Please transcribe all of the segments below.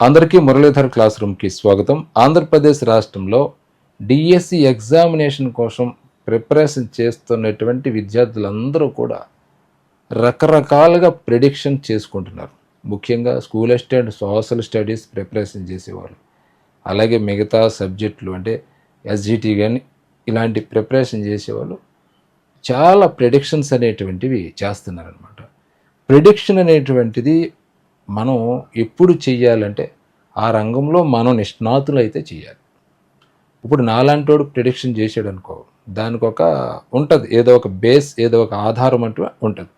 అందరికీ మురళీధర్ క్లాస్ రూమ్కి స్వాగతం. ఆంధ్రప్రదేశ్ రాష్ట్రంలో డిఎస్సి ఎగ్జామినేషన్ కోసం ప్రిపరేషన్ చేస్తున్నటువంటి విద్యార్థులందరూ కూడా రకరకాలుగా ప్రిడిక్షన్ చేసుకుంటున్నారు. ముఖ్యంగా school assistant social studies preparation చేసేవాళ్ళు. అలాగే మిగతా సబ్జెక్టులు అంటే ఎస్జిటి కానీ ఇలాంటి ప్రిపరేషన్ చేసేవాళ్ళు చాలా ప్రిడిక్షన్స్ అనేటువంటివి చేస్తున్నారనమాట ప్రిడిక్షన్ అనేటువంటిది మనం ఎప్పుడు చెయ్యాలంటే ఆ రంగంలో మనం నిష్ణాతులు అయితే చేయాలి ఇప్పుడు నాలాంటోడు ప్రిడిక్షన్ చేసాడు అనుకో దానికి ఒక ఉంటుంది. ఏదో ఒక బేస్ ఏదో ఒక ఆధారం అంటూ ఉంటుంది.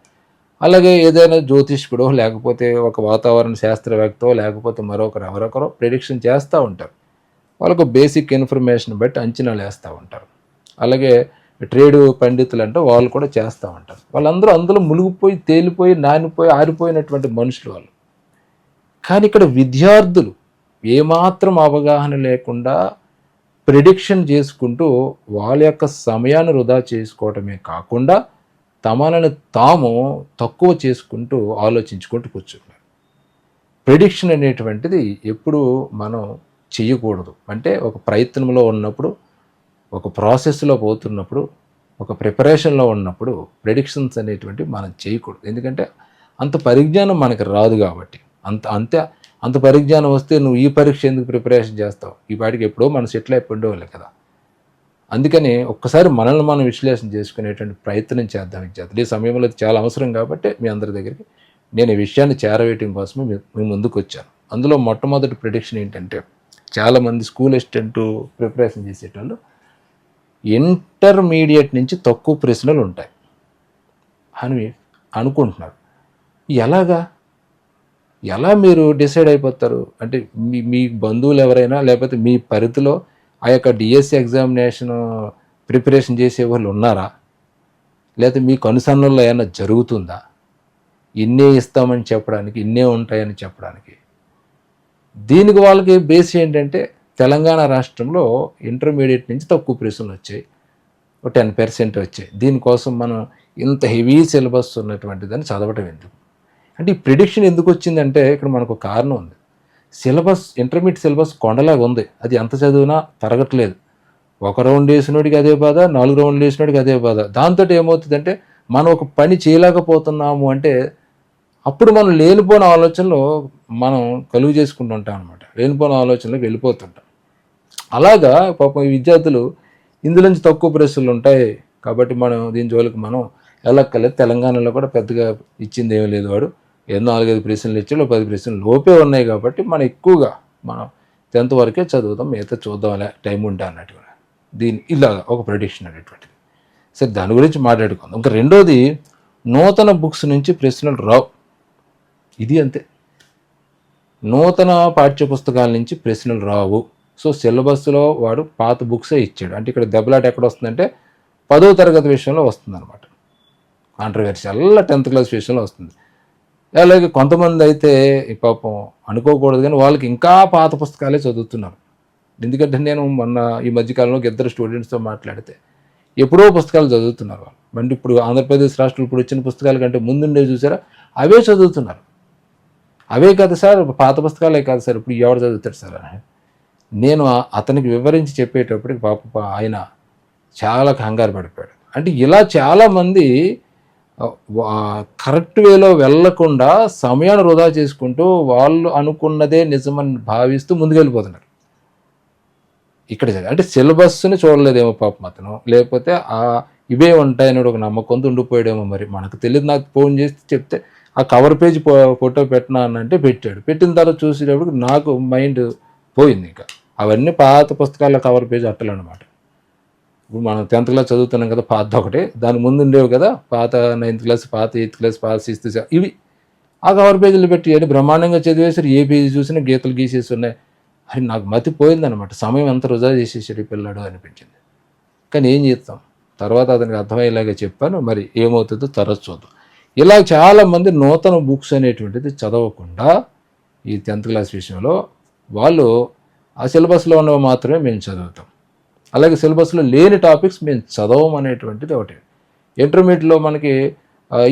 అలాగే ఏదైనా జ్యోతిష్కుడో లేకపోతే ఒక వాతావరణ శాస్త్రవేత్తో లేకపోతే మరొకరు ఎవరొకరో ప్రిడిక్షన్ చేస్తూ ఉంటారు. వాళ్ళకు బేసిక్ ఇన్ఫర్మేషన్ బట్టి అంచనాలు వేస్తూ ఉంటారు. అలాగే ట్రేడ్ పండితులు అంటే వాళ్ళు కూడా చేస్తూ ఉంటారు. వాళ్ళందరూ అందులో మునిగిపోయి తేలిపోయి నానిపోయి ఆరిపోయినటువంటి మనుషులు వాళ్ళు. కానీ ఇక్కడ విద్యార్థులు ఏమాత్రం అవగాహన లేకుండా ప్రిడిక్షన్ చేసుకుంటూ వాళ్ళ యొక్క సమయాన్ని వృధా చేసుకోవటమే కాకుండా తమలను తాము తక్కువ చేసుకుంటూ ఆలోచించుకుంటూ కూర్చున్నారు. ప్రిడిక్షన్ అనేటువంటిది ఎప్పుడు మనం చేయకూడదు. అంటే ఒక ప్రయత్నంలో ఉన్నప్పుడు ఒక ప్రాసెస్లో పోతున్నప్పుడు ఒక ప్రిపరేషన్లో ఉన్నప్పుడు ప్రిడిక్షన్స్ అనేటువంటివి మనం చేయకూడదు. ఎందుకంటే అంత పరిజ్ఞానం మనకి రాదు కాబట్టి. అంత అంతే అంత పరిజ్ఞానం వస్తే నువ్వు ఈ పరీక్ష ఎందుకు ప్రిపరేషన్ చేస్తావు? ఈ పాటికి ఎప్పుడో మన సెటిల్ అయిపోయేవాళ్ళే కదా. అందుకని ఒక్కసారి మనల్ని మనం విశ్లేషణ చేసుకునేటువంటి ప్రయత్నం చేద్దాం విద్యార్థులు. ఈ సమయంలో చాలా అవసరం కాబట్టి మీ అందరి దగ్గరికి నేను ఈ విషయాన్ని చేరవేయటం కోసమే మీ ముందుకు వచ్చాను. అందులో మొట్టమొదటి ప్రిడిక్షన్ ఏంటంటే చాలామంది స్కూల్ అసిస్టెంట్ ప్రిపరేషన్ చేసేటోళ్ళు ఇంటర్మీడియట్ నుంచి తక్కువ ప్రశ్నలు ఉంటాయి అని అనుకుంటున్నారు. ఎలాగా? ఎలా మీరు డిసైడ్ అయిపోతారు? అంటే మీ మీ బంధువులు ఎవరైనా లేకపోతే మీ పరిధిలో ఆ యొక్క డిఎస్సి ఎగ్జామినేషన్ ప్రిపరేషన్ చేసే వాళ్ళు ఉన్నారా? లేకపోతే మీకు అనుసరణలో ఏమైనా జరుగుతుందా? ఇన్నే ఇస్తామని చెప్పడానికి ఇన్నే ఉంటాయని చెప్పడానికి. దీనికి వాళ్ళకి బేస్ ఏంటంటే తెలంగాణ రాష్ట్రంలో ఇంటర్మీడియట్ నుంచి తక్కువ ప్రశ్నలు వచ్చాయి. ఒక టెన్ పర్సెంట్ వచ్చాయి. దీనికోసం మనం ఇంత హెవీ సిలబస్ ఉన్నటువంటిదని చదవటం ఎందుకు? అంటే ఈ ప్రిడిక్షన్ ఎందుకు వచ్చిందంటే ఇక్కడ మనకు ఒక కారణం ఉంది. సిలబస్ ఇంటర్మీడియట్ సిలబస్ కొండలాగా ఉంది. అది ఎంత చదివినా తరగట్లేదు. ఒక రౌండ్ వేసినోడికి అదే బాధ నాలుగు రౌండ్లు వేసినోడికి అదే బాధ. దాంతో ఏమవుతుందంటే మనం ఒక పని చేయలేకపోతున్నాము అంటే అప్పుడు మనం లేనిపోని ఆలోచనలో మనం కలుగు చేసుకుంటుంటాం అనమాట లేనిపోని ఆలోచనలకు వెళ్ళిపోతుంటాం. అలాగా పాపం ఈ విద్యార్థులు ఇందులోంచి తక్కువ ప్రశ్నలు ఉంటాయి కాబట్టి మనం దీని జోలికి మనం వెళ్ళక్కర్లేదు తెలంగాణలో కూడా పెద్దగా ఇచ్చింది ఏమీ లేదు వాడు. ఏదో నాలుగైదు ప్రశ్నలు ఇచ్చాడు పది ప్రశ్నలు లోపే ఉన్నాయి కాబట్టి మనం ఎక్కువగా మనం టెన్త్ వరకే చదువుతాం మిగతా చూద్దాంలే టైం ఉంటా అన్నట్టుగా దీని ఇలాగ ఒక ప్రొడిక్షన్ అనేటువంటిది. సరే దాని గురించి మాట్లాడుకుందాం. ఇంకా రెండోది నూతన బుక్స్ నుంచి ప్రశ్నలు రావు. ఇది అంతే. నూతన పాఠ్య పుస్తకాల నుంచి ప్రశ్నలు రావు. సో సిలబస్లో వాడు పాత బుక్సే ఇచ్చాడు. అంటే ఇక్కడ దెబ్బలాట ఎక్కడ వస్తుందంటే పదో తరగతి విషయంలో వస్తుంది అనమాట కాంట్రవర్సీ అలా టెన్త్ క్లాస్ విషయంలో వస్తుంది. అలాగే కొంతమంది అయితే ఈ పాపం అనుకోకూడదు కానీ వాళ్ళకి ఇంకా పాత పుస్తకాలే చదువుతున్నారు. ఎందుకంటే నేను మొన్న ఈ మధ్యకాలంలో ఇద్దరు స్టూడెంట్స్తో మాట్లాడితే ఎప్పుడో పుస్తకాలు చదువుతున్నారు వాళ్ళు. అంటే ఇప్పుడు ఆంధ్రప్రదేశ్ రాష్ట్రం ఇప్పుడు వచ్చిన పుస్తకాల కంటే ముందుండే చూసారా? అవే చదువుతున్నారు. అవే కాదు సార్ పాత పుస్తకాలే కాదు సార్ ఇప్పుడు ఎవరు చదువుతాడు సార్? అని నేను అతనికి వివరించి చెప్పేటప్పటికి పాప ఆయన చాలా కంగారు పడిపోయాడు. అంటే ఇలా చాలామంది కరెక్ట్ వేలో వెళ్ళకుండా సమయాన్ని వృధా చేసుకుంటూ వాళ్ళు అనుకున్నదే నిజమని భావిస్తూ ముందుకెళ్ళిపోతున్నారు. ఇక్కడ అంటే సిలబస్ని చూడలేదేమో పాపం అతను. లేకపోతే ఆ ఇవే ఉంటాయని ఒక నమ్మకంతో ఉండిపోయాడేమో మరి. మనకు తెలియదు నాకు ఫోన్ చేసి చెప్తే ఆ కవర్ పేజ్ ఫోటో పెట్టినా అంటే పెట్టాడు. పెట్టిన తర్వాత చూసేటప్పుడు నాకు మైండ్ పోయింది ఇంకా. అవన్నీ పాత పుస్తకాల కవర్ పేజ్ అట్టలు అనమాట ఇప్పుడు మనం టెన్త్ క్లాస్ చదువుతున్నాం కదా పాత ఒకటి. దాని ముందు ఉండేవి కదా పాత నైన్త్ క్లాస్ పాత ఎయిత్ క్లాస్ పాత సిక్స్త్ ఇవి. ఆ కవర్ పేజీలు పెట్టి అని బ్రహ్మాండంగా చదివేసారు ఏ పేజీ చూసినా గీతలు గీసేసి ఉన్నాయి అని నాకు మతిపోయిందనమాట సమయం ఎంత వృధా చేసేసాడు పిల్లాడు అనిపించింది. కానీ ఏం చేస్తాం? తర్వాత అతనికి అర్థమయ్యేలాగా చెప్పాను. మరి ఏమవుతుందో తరచు చూద్దాం. ఇలా చాలామంది నూతన బుక్స్ అనేటువంటిది చదవకుండా ఈ టెన్త్ క్లాస్ విషయంలో వాళ్ళు ఆ సిలబస్లో ఉన్నవి మాత్రమే మేము చదువుతాం. అలాగే సిలబస్లో లేని టాపిక్స్ మేము చదవం అనేటువంటిది ఒకటి. ఇంటర్మీడియట్లో మనకి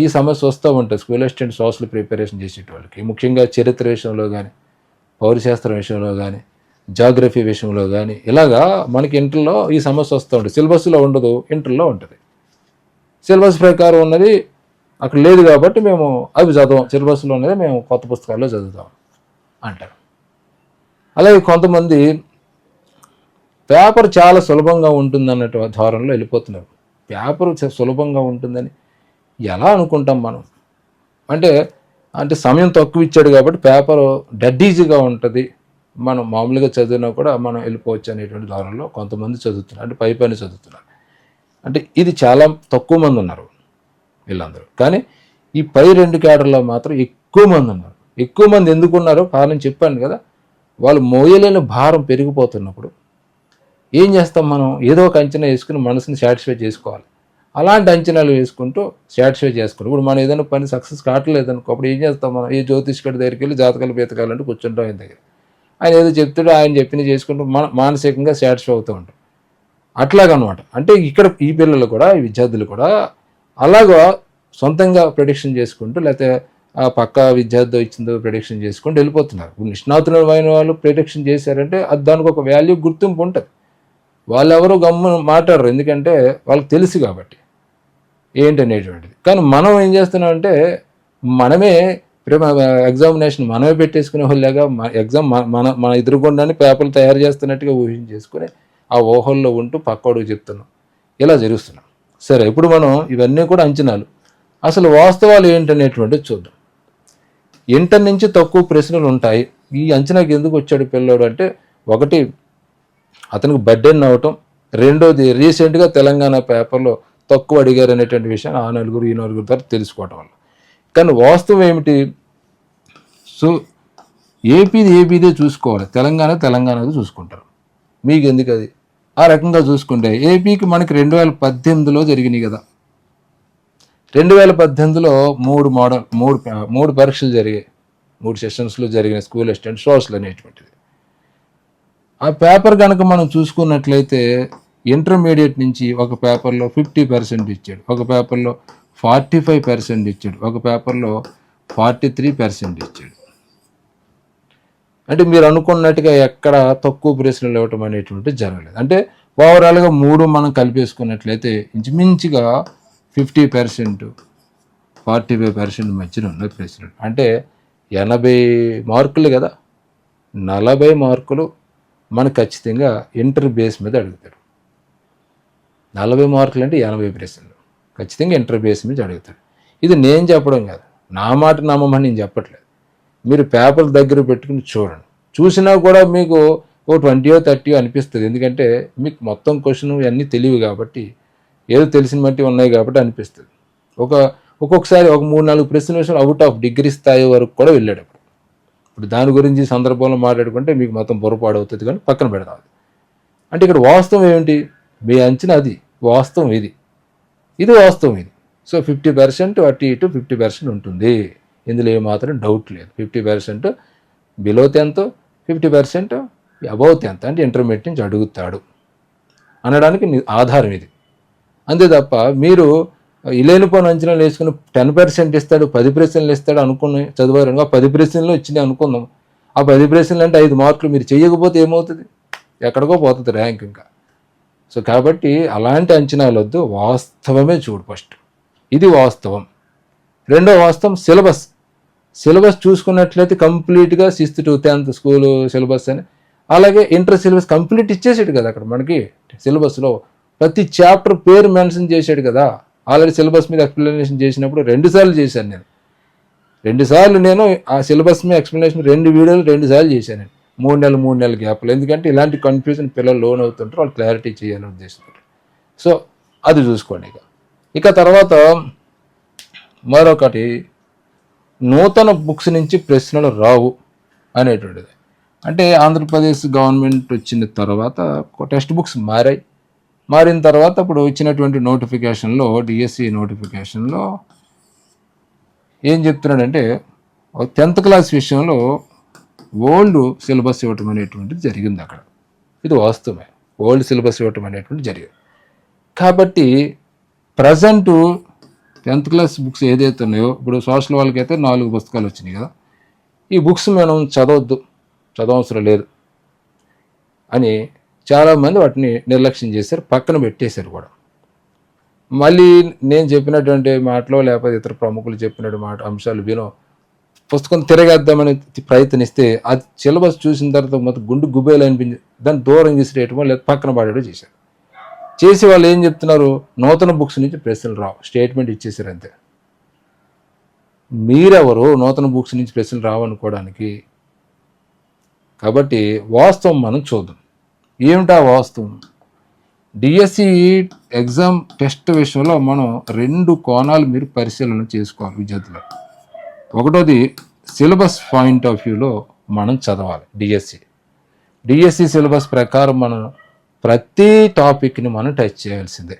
ఈ సమస్య వస్తూ ఉంటుంది. స్కూల్ అసిస్టెంట్ సోషల్ ప్రిపరేషన్ చేసేటి వాళ్ళకి ముఖ్యంగా చరిత్ర విషయంలో కానీ పౌరశాస్త్రం విషయంలో కానీ జాగ్రఫీ విషయంలో కానీ ఇలాగా మనకి ఇంటర్లో ఈ సమస్య వస్తూ ఉంటుంది. సిలబస్లో ఉండదు ఇంటర్లో ఉంటుంది. సిలబస్ ప్రకారం ఉన్నది అక్కడ లేదు కాబట్టి మేము అవి చదవం. సిలబస్లో ఉన్నది మేము కొత్త పుస్తకాల్లో చదువుతాం అంటారు. అలాగే కొంతమంది పేపర్ చాలా సులభంగా ఉంటుంది అన్నట్టు ధోరణిలో వెళ్ళిపోతున్నారు. పేపర్ సులభంగా ఉంటుందని ఎలా అనుకుంటాం మనం? అంటే అంటే సమయం తక్కువ ఇచ్చాడు కాబట్టి పేపర్ డెడ్ ఈజీగా ఉంటుంది. మనం మామూలుగా చదివినా కూడా మనం వెళ్ళిపోవచ్చు అనేటువంటి ధోరణిలో కొంతమంది చదువుతున్నారు. అంటే పై పైన చదువుతున్నారు. అంటే ఇది చాలా తక్కువ మంది ఉన్నారు వీళ్ళందరూ. కానీ ఈ పై రెండు క్యాడర్లో మాత్రం ఎక్కువ మంది ఉన్నారు. ఎక్కువ మంది ఎందుకు ఉన్నారో కారణం చెప్పాను కదా. వాళ్ళు మోయలేని భారం పెరిగిపోతున్నప్పుడు ఏం చేస్తాం మనం? ఏదో ఒక అంచనా వేసుకుని మనసుని సాటిస్ఫై చేసుకోవాలి. అలాంటి అంచనాలు వేసుకుంటూ సాటిస్ఫై చేసుకుంటాం ఇప్పుడు మనం ఏదైనా పని సక్సెస్ కావట్లేదు అనుకో అప్పుడు ఏం చేస్తాం మనం? ఏ జ్యోతిష్కుడి దగ్గరికి వెళ్ళి జాతకాలు బీతకాలంటే కూర్చుంటాం ఆయన దగ్గర. ఆయన ఏదో చెప్తాడో ఆయన చెప్పిన చేసుకుంటూ మన మానసికంగా సాటిస్ఫై అవుతూ ఉంటాం. అట్లాగనమాట. అంటే ఇక్కడ ఈ పిల్లలు కూడా ఈ విద్యార్థులు కూడా అలాగా సొంతంగా ప్రొడిక్షన్ చేసుకుంటూ లేకపోతే ఆ పక్క విద్యార్థి ఇచ్చిందో ప్రొడిక్షన్ చేసుకుంటూ వెళ్ళిపోతున్నారు. నిష్ణాతులమైన వాళ్ళు ప్రొడిక్షన్ చేశారంటే అది దానికి ఒక వాల్యూ గుర్తింపు ఉంటుంది. వాళ్ళెవరు గమ్మున మాట్లాడరు. ఎందుకంటే వాళ్ళకి తెలుసు కాబట్టి ఏంటనేటువంటిది కానీ మనం ఏం చేస్తున్నామంటే మనమే ఎగ్జామినేషన్ మనమే పెట్టేసుకునే వాళ్ళగా ఎగ్జామ్ మన మన ఎదురుగుండానే పేపర్లు తయారు చేస్తున్నట్టుగా ఊహించేసుకుని ఆ ఊహల్లో ఉంటూ పక్కోడికి చెప్తున్నాం. ఇలా జరుగుతున్నాం. సరే ఇప్పుడు మనం ఇవన్నీ కూడా అంచనాలు. అసలు వాస్తవాలు ఏంటనేటువంటిది చూద్దాం. ఇంటర్ నుంచి తక్కువ ప్రశ్నలు ఉంటాయి. ఈ అంచనాకి ఎందుకు వచ్చాడు పిల్లోడు అంటే ఒకటి అతనికి బర్డెన్ అవటం రెండోది రీసెంట్గా తెలంగాణ పేపర్లో తక్కువ అడిగారు అనేటువంటి విషయం ఆ నలుగురు ఈ నలుగురు ద్వారా తెలుసుకోవటం వల్ల. కానీ వాస్తవం ఏమిటి? సో ఏపీది ఏపీదే చూసుకోవాలి. తెలంగాణ తెలంగాణది చూసుకుంటారు. మీకు ఎందుకు అది? ఆ రకంగా చూసుకుంటే ఏపీకి మనకి రెండు వేల పద్దెనిమిదిలో జరిగినాయి కదా. రెండు వేల పద్దెనిమిదిలో మూడు మోడల్ మూడు మూడు పరీక్షలు జరిగాయి. మూడు సెషన్స్లో జరిగిన స్కూల్ అసిస్టెంట్ సోషల్ అనేటువంటిది. ఆ పేపర్ కనుక మనం చూసుకున్నట్లయితే ఇంటర్మీడియట్ నుంచి ఒక పేపర్లో ఫిఫ్టీ పర్సెంట్ ఇచ్చాడు ఒక పేపర్లో ఫార్టీ ఫైవ్ పర్సెంట్ ఇచ్చాడు ఒక పేపర్లో ఫార్టీ త్రీ పర్సెంట్ ఇచ్చాడు. అంటే మీరు అనుకున్నట్టుగా ఎక్కడ తక్కువ ప్రశ్నలు ఇవ్వటం అనేటువంటి జరగలేదు. అంటే ఓవరాల్గా మూడు మనం కలిపేసుకున్నట్లయితే ఇంచుమించుగా fifty percent forty five percent మధ్యన ఉన్న ప్రశ్నలు. అంటే ఎనభై మార్కులు కదా నలభై మార్కులు మనకు ఖచ్చితంగా ఇంటర్ బేస్ మీద అడుగుతాడు. నలభై మార్కులు అంటే ఎనభై ప్రశ్నలు. ఖచ్చితంగా ఇంటర్ బేస్ మీద అడుగుతాడు. ఇది నేను చెప్పడం కాదు. నా మాట నమ్మమని నేను చెప్పట్లేదు. మీరు పేపర్ దగ్గర పెట్టుకుని చూడండి. చూసినా కూడా మీకు ఓ ట్వంటీయో థర్టీయో అనిపిస్తుంది. ఎందుకంటే మీకు మొత్తం క్వశ్చన్ ఇవన్నీ తెలియవు కాబట్టి ఏదో తెలిసిన బట్టి ఉన్నాయి కాబట్టి అనిపిస్తుంది. ఒక ఒక్కొక్కసారి ఒక మూడు నాలుగు ప్రశ్నల విషయం అవుట్ ఆఫ్ డిగ్రీ స్థాయి వరకు కూడా వెళ్ళాడు ఇప్పుడు దాని గురించి సందర్భంలో మాట్లాడుకుంటే మీకు మొత్తం పొరపాటు అవుతుంది కానీ పక్కన పెడదాం అది. అంటే ఇక్కడ వాస్తవం ఏమిటి? మీ అంచనా అది. వాస్తవం ఇది. ఇది వాస్తవం ఇది. సో ఫిఫ్టీ పర్సెంట్ అటు ఇటు ఫిఫ్టీ పర్సెంట్ ఉంటుంది. ఇందులో ఏమాత్రం డౌట్ లేదు. Fifty percent below tenth fifty percent above tenth అంటే ఇంటర్మీడియట్ నుంచి అడుగుతాడు. అనడానికి ఆధారం ఇది. అంతే తప్ప మీరు ఇలేనిపోని అంచనాలు వేసుకుని టెన్ పర్సెంట్ ఇస్తాడు పది ప్రశ్నలు ఇస్తాడు అనుకుని చదివారు ఆ పది ప్రశ్నలు వచ్చినాయి అనుకుందాం. ఆ పది ప్రశ్నలు అంటే ఐదు మార్కులు మీరు చేయకపోతే ఏమవుతుంది? ఎక్కడికో పోతుంది ర్యాంక్ ఇంకా. సో కాబట్టి అలాంటి అంచనాలు వద్దు వాస్తవమే చూడు ఫస్ట్. ఇది వాస్తవం. రెండో వాస్తవం సిలబస్. సిలబస్ చూసుకున్నట్లయితే కంప్లీట్గా sixth to tenth school syllabus అని. అలాగే ఇంటర్ సిలబస్ కంప్లీట్ ఇచ్చేసాడు కదా అక్కడ మనకి సిలబస్లో. ప్రతి చాప్టర్ పేరు మెన్షన్ చేశాడు కదా. ఆల్రెడీ సిలబస్ మీద ఎక్స్ప్లెనేషన్ చేసినప్పుడు రెండు సార్లు చేశాను నేను. రెండు సార్లు నేను ఆ సిలబస్ మీద ఎక్స్ప్లెనేషన్ రెండు వీడియోలు రెండు సార్లు చేశాను నేను. మూడు నెలలు మూడు నెలల గ్యాప్లు ఎందుకంటే ఇలాంటి కన్ఫ్యూజన్ పిల్లలు లోన్ అవుతుంటారు వాళ్ళు క్లారిటీ చేయాలని ఉద్దేశంతో. సో అది చూసుకోండి ఇక. ఇక తర్వాత మరొకటి నూతన బుక్స్ నుంచి ప్రశ్నలు రావు అనేటువంటిది. అంటే ఆంధ్రప్రదేశ్ గవర్నమెంట్ వచ్చిన తర్వాత టెక్స్ట్ బుక్స్ మారాయి. మారిన తర్వాత ఇప్పుడు ఇచ్చినటువంటి నోటిఫికేషన్లో డిఎస్సి నోటిఫికేషన్లో ఏం చెప్తున్నాడంటే టెన్త్ క్లాస్ విషయంలో ఓల్డ్ సిలబస్ ఇవ్వటం అనేటువంటిది జరిగింది అక్కడ. ఇది వాస్తవమే. ఓల్డ్ సిలబస్ ఇవ్వటం అనేటువంటి జరిగింది. కాబట్టి ప్రజెంటు టెన్త్ క్లాస్ బుక్స్ ఏదైతే ఉన్నాయో ఇప్పుడు సోషల్ వాళ్ళకి అయితే నాలుగు పుస్తకాలు వచ్చినాయి కదా ఈ బుక్స్ మనం చదవద్దు చదవవసరం లేదు అని చాలామంది వాటిని నిర్లక్ష్యం చేశారు పక్కన పెట్టేశారు కూడా. మళ్ళీ నేను చెప్పినటువంటి మాటలో లేకపోతే ఇతర ప్రముఖులు చెప్పినటువంటి మాట అంశాలు వినో పుస్తకం తిరగేద్దామని ప్రయత్నిస్తే అది సిలబస్ చూసిన తర్వాత మొత్తం గుండు గుబేలు అనిపించింది దాన్ని దూరం తీసిరేయటమో లేదా పక్కన పడేయడం చేశారు. చేసి వాళ్ళు ఏం చెప్తున్నారు? నూతన బుక్స్ నుంచి ప్రశ్నలు రావు స్టేట్మెంట్ ఇచ్చేసారు అంతే. మీరెవరు నూతన బుక్స్ నుంచి ప్రశ్నలు రావనుకోవడానికి? కాబట్టి వాస్తవం మనం చూద్దాం. ఏమిటా వాస్తవం? డిఎస్సి ఎగ్జామ్ టెస్ట్ విషయంలో మనం రెండు కోణాలు మీరు పరిశీలన చేసుకోవాలి విద్యార్థులు. ఒకటోది సిలబస్ పాయింట్ ఆఫ్ వ్యూలో మనం చదవాలి డిఎస్సి. డిఎస్సి సిలబస్ ప్రకారం మనం ప్రతి టాపిక్ని మనం టచ్ చేయాల్సిందే.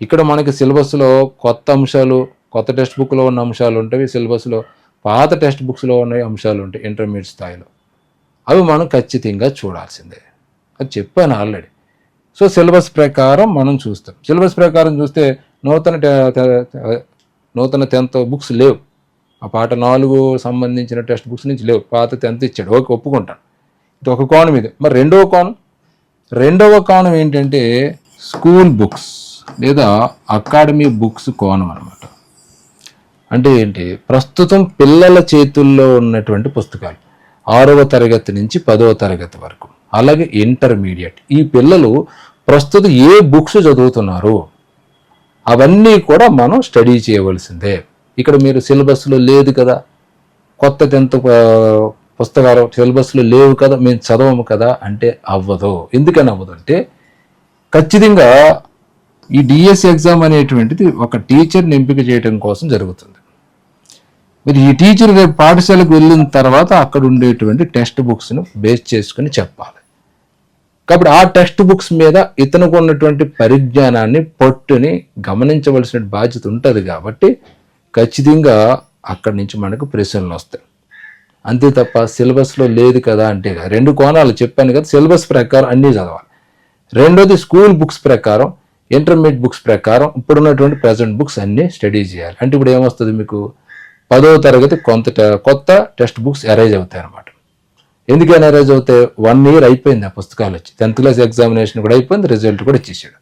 ఇక్కడ మనకి సిలబస్లో కొత్త అంశాలు కొత్త టెక్స్ట్ బుక్లో ఉన్న అంశాలు ఉంటాయి సిలబస్లో పాత టెక్స్ట్ బుక్స్లో ఉన్న అంశాలు ఉంటాయి ఇంటర్మీడియట్ స్థాయిలో. అవి మనం ఖచ్చితంగా చూడాల్సిందే. అది చెప్పాను ఆల్రెడీ. సో సిలబస్ ప్రకారం మనం చూస్తాం. సిలబస్ ప్రకారం చూస్తే నూతన టె- నూతన టెన్త్ బుక్స్ లేవు. ఆ పాట నాలుగు సంబంధించిన టెక్స్ట్ బుక్స్ నుంచి లేవు. పాత టెన్త్ ఇచ్చాడు. ఓకే ఒప్పుకుంటాను. ఇది ఒక కోణం ఇది. మరి రెండవ కోణం? రెండవ కోణం ఏంటంటే స్కూల్ బుక్స్ లేదా అకాడమీ బుక్స్ కోణం అనమాట అంటే ఏంటి? ప్రస్తుతం పిల్లల చేతుల్లో ఉన్నటువంటి పుస్తకాలు. ఆరవ తరగతి నుంచి పదవ తరగతి వరకు. అలాగే ఇంటర్మీడియట్. ఈ పిల్లలు ప్రస్తుతం ఏ బుక్స్ చదువుతున్నారు? అవన్నీ కూడా మనం స్టడీ చేయవలసిందే. ఇక్కడ మీరు సిలబస్లో లేదు కదా. కొత్త టెన్త్ పుస్తకాలు సిలబస్లో లేవు కదా. మేము చదవము కదా అంటే అవ్వదు. ఎందుకని అవ్వదు అంటే ఖచ్చితంగా ఈ డిఎస్సి ఎగ్జామ్ అనేటువంటిది ఒక టీచర్ని ఎంపిక చేయడం కోసం జరుగుతుంది. మీరు ఈ టీచర్ రేపు పాఠశాలకు వెళ్ళిన తర్వాత అక్కడ ఉండేటువంటి టెక్స్ట్ బుక్స్ను బేస్ చేసుకుని చెప్పాలి. కాబట్టి ఆ టెక్స్ట్ బుక్స్ మీద ఇతనికి ఉన్నటువంటి పరిజ్ఞానాన్ని పట్టుని గమనించవలసిన బాధ్యత ఉంటుంది కాబట్టి ఖచ్చితంగా అక్కడి నుంచి మనకు ప్రశ్నలు వస్తాయి. అంతే తప్ప సిలబస్లో లేదు కదా అంటే కదా. రెండు కోణాలు చెప్పాను కదా సిలబస్ ప్రకారం అన్నీ చదవాలి. రెండోది స్కూల్ బుక్స్ ప్రకారం ఇంటర్మీడియట్ బుక్స్ ప్రకారం ఇప్పుడున్నటువంటి ప్రజెంట్ బుక్స్ అన్నీ స్టడీ చేయాలి. అంటే ఇప్పుడు ఏమొస్తుంది మీకు? పదవ తరగతి కొంత కొత్త టెక్స్ట్ బుక్స్ అరైజ్ అవుతాయి అన్నమాట ఎందుకు అరైజ్ అవుతాయి వన్ ఇయర్ అయిపోయింది ఆ పుస్తకాలు వచ్చి. టెన్త్ క్లాస్ ఎగ్జామినేషన్ కూడా అయిపోయింది రిజల్ట్ కూడా ఇచ్చేసాడు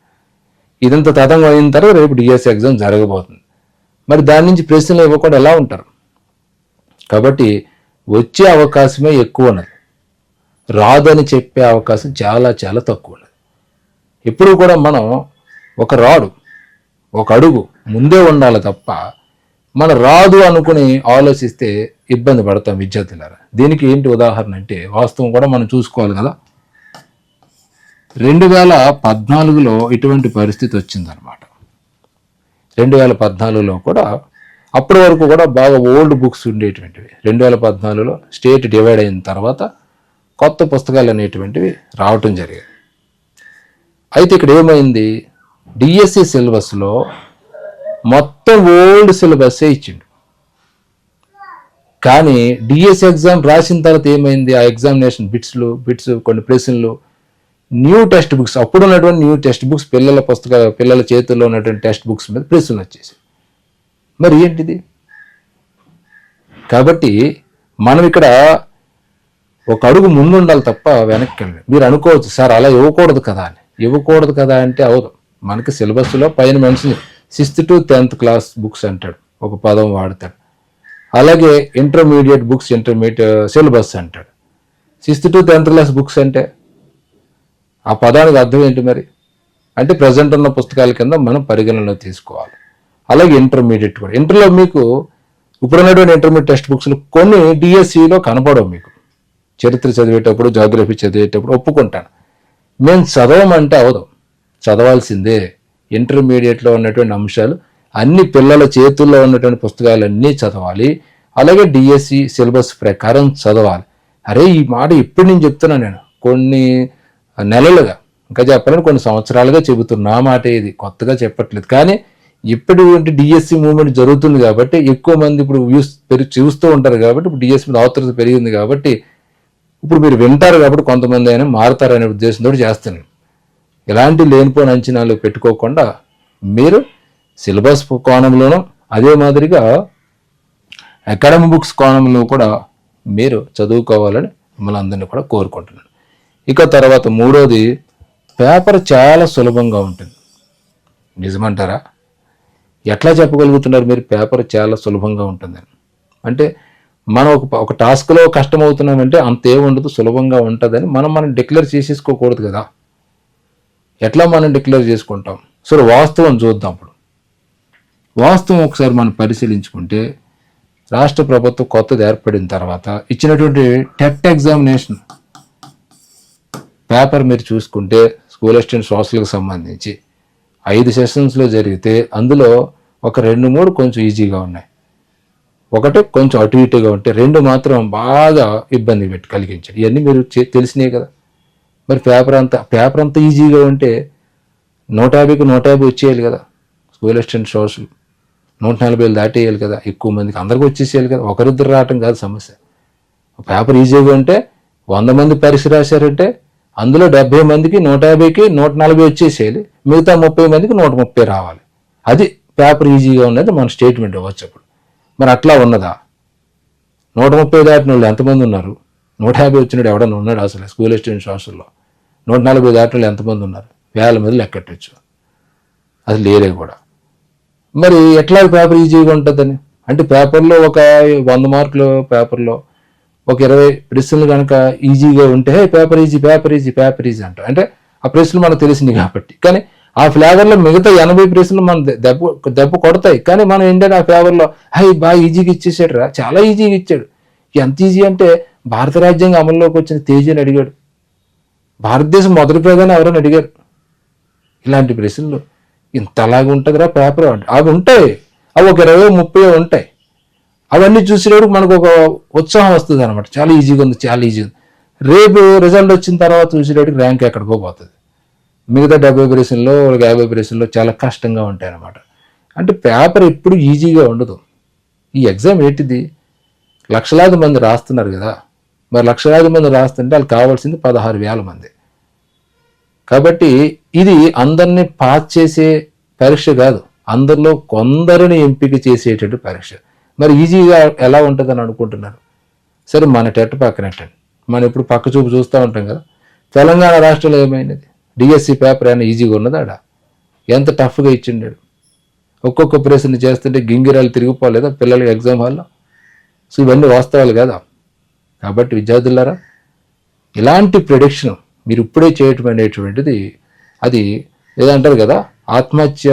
ఇదంతా తతంగం అయిన తర్వాత రేపు డిఎస్సి ఎగ్జామ్ జరగబోతుంది. మరి దాని నుంచి ప్రశ్నలు ఇవ్వకుండా ఎలా ఉంటారు? కాబట్టి వచ్చే అవకాశమే ఎక్కువ ఉన్నది. రాదని చెప్పే అవకాశం చాలా చాలా తక్కువ ఉన్నది. ఎప్పుడు కూడా మనం ఒక రాడు ఒక అడుగు ముందే ఉండాలి తప్ప మన రాదు అనుకుని ఆలోచిస్తే ఇబ్బంది పడతాం విద్యార్థులారా. దీనికి ఏంటి ఉదాహరణ అంటే వాస్తవం కూడా మనం చూసుకోవాలి కదా. రెండు వేల పద్నాలుగులో ఇటువంటి పరిస్థితి వచ్చిందనమాట రెండు వేల పద్నాలుగులో కూడా అప్పటి వరకు కూడా బాగా ఓల్డ్ బుక్స్ ఉండేటువంటివి. రెండు వేల పద్నాలుగులో స్టేట్ డివైడ్ అయిన తర్వాత కొత్త పుస్తకాలు అనేటువంటివి రావటం జరిగింది. అయితే ఇక్కడ ఏమైంది? డిఎస్సి సిలబస్లో మొత్తం ఓల్డ్ సిలబస్సే ఇచ్చిండు. కానీ డిఎస్ ఎగ్జామ్ రాసిన తర్వాత ఏమైంది? ఆ ఎగ్జామినేషన్ బిట్స్లు బిట్స్ కొన్ని ప్రశ్నలు న్యూ టెక్స్ట్ బుక్స్ అప్పుడు ఉన్నటువంటి న్యూ టెక్స్ట్ బుక్స్ పిల్లల పుస్తకాలు పిల్లల చేతుల్లో ఉన్నటువంటి టెక్స్ట్ బుక్స్ మీద ప్రశ్నలు వచ్చేసి మరి ఏంటిది? కాబట్టి మనం ఇక్కడ ఒక అడుగు ముందు ఉండాలి తప్ప వెనక్కి వెళ్ళాలి. మీరు అనుకోవచ్చు సార్ అలా ఇవ్వకూడదు కదా అని. ఇవ్వకూడదు కదా అంటే అవదు మనకి సిలబస్లో పైన mention sixth to tenth class books అంటాడు. ఒక పదం వాడతాడు. అలాగే ఇంటర్మీడియట్ బుక్స్ ఇంటర్మీడియట్ సిలబస్ అంటాడు. Sixth to tenth class books అంటే ఆ పదానికి అర్థం ఏంటి మరి? అంటే ప్రజెంట్ ఉన్న పుస్తకాల కింద మనం పరిగణనలో తీసుకోవాలి. అలాగే ఇంటర్మీడియట్ కూడా. ఇంటర్లో మీకు ఇప్పుడున్నటువంటి ఇంటర్మీడియట్ టెక్స్ట్ బుక్స్లు కొన్ని డిఎస్సిలో కనపడవు మీకు. చరిత్ర చదివేటప్పుడు జాగ్రఫీ చదివేటప్పుడు ఒప్పుకుంటాను. మేము చదవమంటే అవదు చదవాల్సిందే. ఇంటర్మీడియట్లో ఉన్నటువంటి అంశాలు అన్ని పిల్లల చేతుల్లో ఉన్నటువంటి పుస్తకాలన్నీ చదవాలి. అలాగే డిఎస్సి సిలబస్ ప్రకారం చదవాలి. అరే ఈ మాట ఇప్పుడు నేను చెప్తున్నా నేను. కొన్ని నెలలుగా ఇంకా చెప్పాలని కొన్ని సంవత్సరాలుగా చెబుతున్నా. మాట ఇది. కొత్తగా చెప్పట్లేదు. కానీ ఇప్పటి డిఎస్సి మూవ్మెంట్ జరుగుతుంది కాబట్టి ఎక్కువ మంది ఇప్పుడు యూస్ పెరిగి చూస్తూ ఉంటారు కాబట్టి ఇప్పుడు డిఎస్సి మీద ఆతృత పెరిగింది కాబట్టి ఇప్పుడు మీరు వింటారు కాబట్టి కొంతమంది అయినా మారుతారనే ఉద్దేశంతో చేస్తున్నాను. ఎలాంటి లేనిపోని అంచనాలు పెట్టుకోకుండా మీరు సిలబస్ కోణంలోనూ అదే మాదిరిగా అకాడమిక్ బుక్స్ కోణంలో కూడా మీరు చదువుకోవాలని మిమ్మల్ని అందరినీ కూడా కోరుకుంటున్నాను. ఇక తర్వాత మూడోది పేపర్ చాలా సులభంగా ఉంటుంది. నిజమంటారా? ఎట్లా చెప్పగలుగుతున్నారు మీరు పేపర్ చాలా సులభంగా ఉంటుందని? అంటే మనం ఒక ఒక టాస్క్లో కష్టమవుతున్నామంటే అంతే ఉండదు సులభంగా ఉంటుందని మనం మనం డిక్లేర్ చేసేసుకోకూడదు కదా. ఎట్లా మనం డిక్లేర్ చేసుకుంటాం? సరే వాస్తవం చూద్దాం ఇప్పుడు. వాస్తవం ఒకసారి మనం పరిశీలించుకుంటే రాష్ట్ర ప్రభుత్వం కొత్తది ఏర్పడిన తర్వాత ఇచ్చినటువంటి టెట్ ఎగ్జామినేషన్ పేపర్ మీరు చూసుకుంటే స్కూల్ అసిస్టెంట్ సోషల్కి సంబంధించి ఐదు సెషన్స్లో జరిగితే అందులో ఒక రెండు మూడు కొంచెం ఈజీగా ఉన్నాయి. ఒకటి కొంచెం అటు ఇటుగా ఉంటే రెండు మాత్రం బాగా ఇబ్బంది పెట్టి కలిగించాడు ఇవన్నీ మీరు చే- తెలిసినాయి కదా. మరి పేపర్ అంతా పేపర్ అంతా ఈజీగా ఉంటే నూట యాభైకి నూట యాభై వచ్చేయాలి కదా. స్కూల్ అసిస్టెంట్ సోషల్ నూట నలభై వేలు దాటేయాలి కదా ఎక్కువ మందికి అందరికి వచ్చేసేయాలి కదా ఒకరిద్దరు రావటం కాదు సమస్య. పేపర్ ఈజీగా ఉంటే వంద మంది పరీక్ష రాశారంటే అందులో డెబ్బై మందికి నూట యాభైకి నూట నలభై వచ్చేసేయాలి మిగతా ముప్పై మందికి నూట ముప్పై రావాలి. అది పేపర్ ఈజీగా ఉన్నది మన స్టేట్మెంట్ ఇవ్వచ్చు అప్పుడు. మరి అట్లా ఉన్నదా? నూట ముప్పై దాటిన వాళ్ళు ఎంతమంది ఉన్నారు? నూట యాభై వచ్చినాడు ఎవడన్నా ఉన్నాడు అసలు స్కూల్ స్టూడెంట్స్ హాస్టల్లో? నూట నలభై దాటిన వాళ్ళు ఎంతమంది ఉన్నారు? వేల మీద లెక్కట్టచ్చు. అది లేరే కూడా. మరి ఎట్లా పేపర్ ఈజీగా ఉంటుందని? అంటే పేపర్లో ఒక వంద మార్కులు పేపర్లో ఒక ఇరవై ప్రశ్నలు కనుక ఈజీగా ఉంటే paper easy paper easy paper easy అంటాం అంటే ఆ ప్రశ్నలు మనకు తెలిసింది కాబట్టి. కానీ ఆ ఫ్లేవర్లో మిగతా ఎనభై ప్రశ్నలు మన దెబ్బ దెబ్బ కొడతాయి. కానీ మనం ఏంటంటే ఆ ఫ్లేవర్లో హై బాగా ఈజీగా ఇచ్చేసాడు రా చాలా ఈజీగా ఇచ్చాడు. ఎంత ఈజీ అంటే భారత రాజ్యాంగం అమల్లోకి వచ్చిన తేజీని అడిగాడు. భారతదేశం మొదటి ప్రధాని ఎవరని అడిగారు. ఇలాంటి ప్రశ్నలు ఇంతలాగా ఉంటుందిరా పేపర్ అంటే. అవి ఉంటాయి. అవి ఒక ఇరవై ముప్పై ఉంటాయి. అవన్నీ చూసేటప్పుడు మనకు ఒక ఉత్సాహం వస్తుంది అనమాట చాలా ఈజీగా ఉంది చాలా ఈజీగా ఉంది. రేపు రిజల్ట్ వచ్చిన తర్వాత చూసేటప్పుడు ర్యాంక్ ఎక్కడికో పోతుంది. మిగతా డెబ్బై ప్రేషన్లో యాభై ప్రేషన్లో చాలా కష్టంగా ఉంటాయి అన్నమాట. అంటే పేపర్ ఎప్పుడు ఈజీగా ఉండదు. ఈ ఎగ్జామ్ ఏంటిది? లక్షలాది మంది రాస్తున్నారు కదా. మరి లక్షలాది మంది రాస్తుంటే వాళ్ళకి కావాల్సింది పదహారు వేల మంది. కాబట్టి ఇది అందరినీ పాస్ చేసే పరీక్ష కాదు. అందరిలో కొందరిని ఎంపిక చేసేటట్టు పరీక్ష. మరి ఈజీగా ఎలా ఉంటుందని అనుకుంటున్నారు? సరే మన టెట్ పక్కనట్టండి. మనం ఇప్పుడు పక్క చూపు చూస్తూ ఉంటాం కదా. తెలంగాణ రాష్ట్రంలో ఏమైనది డిఎస్సి పేపర్ అయినా ఈజీగా ఉన్నదా ఎంత టఫ్గా ఇచ్చిండాడు? ఒక్కొక్క ప్రశ్న చేస్తుంటే గింగిరాలు తిరిగిపోలేదా పిల్లలకి ఎగ్జామ్ హాల్లో? సో ఇవన్నీ వాస్తవాలు కదా? కాబట్టి విద్యార్థులారా ఇలాంటి ప్రిడిక్షన్ మీరు ఇప్పుడే చేయటం అనేటువంటిది అది ఏదంటారు కదా ఆత్మహత్య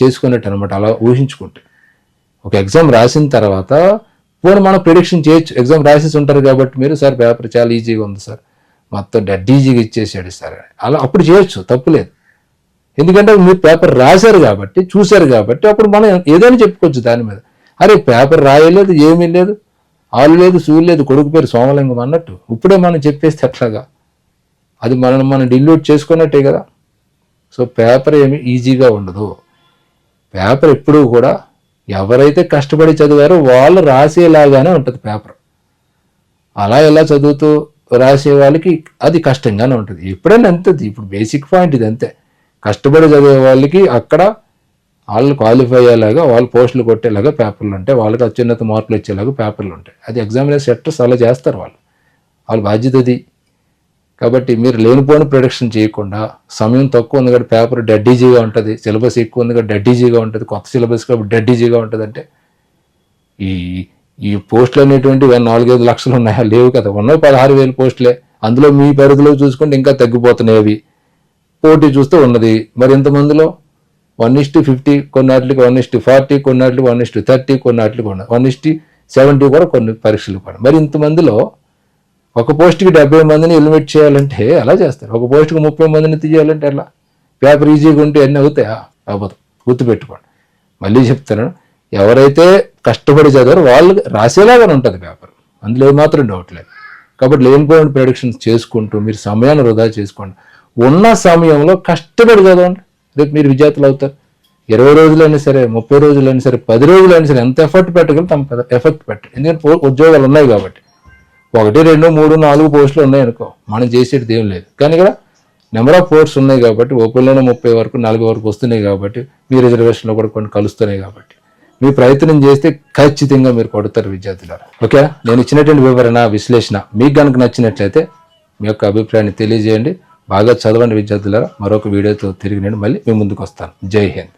చేసుకున్నట్టు అనమాట అలా ఊహించుకుంటే. ఒక ఎగ్జామ్ రాసిన తర్వాత పోనీ మనం ప్రిడిక్షన్ చేయొచ్చు. ఎగ్జామ్ రాసేసి ఉంటారు కాబట్టి మీరు సార్ పేపర్ చాలా ఈజీగా ఉంది సార్. మొత్తం డెడ్ ఈజీగా ఇచ్చేసాడు సార్. అలా అప్పుడు చేయొచ్చు తప్పులేదు ఎందుకంటే మీరు పేపర్ రాశారు కాబట్టి చూశారు కాబట్టి అప్పుడు మనం ఏదైనా చెప్పుకోవచ్చు దాని మీద. అరే పేపర్ రాయలేదు ఏమీ లేదు. ఆలు లేదు సూలు లేదు కొడుకు పేరు సోమలింగం అన్నట్టు. ఇప్పుడే మనం చెప్పేస్తే అట్లాగా అది మనం మనం డిల్యూట్ చేసుకున్నట్టే కదా. సో పేపర్ ఏమి ఈజీగా ఉండదు. పేపర్ ఎప్పుడూ కూడా ఎవరైతే కష్టపడి చదివారో వాళ్ళు రాసేలాగానే ఉంటుంది పేపర్. అలా ఎలా చదువుతూ రాసే వాళ్ళకి అది కష్టంగానే ఉంటుంది. ఎప్పుడైనా అంతది ఇప్పుడు బేసిక్ పాయింట్ ఇది అంతే. కష్టపడి చదివే వాళ్ళకి అక్కడ వాళ్ళు క్వాలిఫై అయ్యేలాగా వాళ్ళు పోస్టులు కొట్టేలాగా పేపర్లు ఉంటాయి. వాళ్ళకి అత్యున్నత మార్కులు వచ్చేలాగా పేపర్లు ఉంటాయి. అది ఎగ్జామినేషన్ సెట్టర్స్ అలా చేస్తారు వాళ్ళు. వాళ్ళ బాధ్యత అది. కాబట్టి మీరు లేనిపోని ప్రొడక్షన్ చేయకుండా సమయం తక్కువ ఉంది కాబట్టి పేపర్ డెడ్ ఈజీగా ఉంటుంది సిలబస్ ఎక్కువ ఉంది కాబట్టి డెడ్ ఈజీగా ఉంటుంది కొత్త సిలబస్ కాబట్టి డెడ్ ఈజీగా ఉంటుంది అంటే ఈ ఈ పోస్టులు అనేటువంటి నాలుగైదు లక్షలు ఉన్నాయా? లేవు కదా. ఉన్నవి పదహారు వేల పోస్టులే అందులో మీ పరిధిలో చూసుకుంటే ఇంకా తగ్గిపోతున్నాయి అవి. పోటీ చూస్తే ఉన్నది. మరి ఇంతమందిలో వన్ ఇస్టు ఫిఫ్టీ కొన్నాటికి వన్ ఇస్టు ఫార్టీ కొన్నాటికి వన్ ఇస్టు థర్టీ కొన్నాటికి వన్ ఇస్టు సెవెంటీ కూడా కొన్ని పరీక్షలు కూడా మరి ఇంతమందిలో ఒక పోస్ట్కి డెబ్బై మందిని ఎలిమినేట్ చేయాలంటే అలా చేస్తారు? ఒక పోస్ట్కి ముప్పై మందిని తీయాలంటే ఎలా? పేపర్ ఈజీగా ఉంటే ఎన్ని అవుతాయా? అవ్వదు గుర్తుపెట్టుకోండి. మళ్ళీ చెప్తాను. ఎవరైతే కష్టపడి చదివారో వాళ్ళు రాసేలాగానే ఉంటుంది పేపర్. అందులో ఏమాత్రం డౌట్ లేదు. కాబట్టి లేనిపోయిన ప్రెడిక్షన్స్ చేసుకుంటూ మీరు సమయాన్ని వృధా చేసుకోండి. ఉన్న సమయంలో కష్టపడి చదవండి. రేపు మీరు విద్యార్థులు అవుతారు. ఇరవై రోజులైనా సరే ముప్పై రోజులైనా సరే పది రోజులైనా సరే ఎంత ఎఫర్ట్ పెట్టగలరు తమ ఎఫెక్ట్ పెట్టండి ఎందుకంటే ఉద్యోగాలు ఉన్నాయి కాబట్టి. ఒకటి రెండు మూడు నాలుగు పోస్టులు ఉన్నాయి అనుకో. మనం చేసేది ఏం లేదు. కానీ ఇక్కడ నెంబర్ ఆఫ్ పోస్ట్స్ ఉన్నాయి కాబట్టి ఓపెన్లోనే ముప్పై వరకు నలభై వరకు వస్తున్నాయి కాబట్టి మీ రిజర్వేషన్లో కూడా కొన్ని కలుస్తున్నాయి కాబట్టి. మీ ప్రయత్నం చేస్తే ఖచ్చితంగా మీరు కొడతారు విద్యార్థులారా. ఓకే నేను ఇచ్చినటువంటి వివరణ విశ్లేషణ మీకు కనుక నచ్చినట్లయితే మీ యొక్క అభిప్రాయాన్ని తెలియజేయండి. బాగా చదవండి విద్యార్థులారా. మరొక వీడియోతో తిరిగి నేను మళ్ళీ మీ ముందుకు వస్తాను. జై హింద్.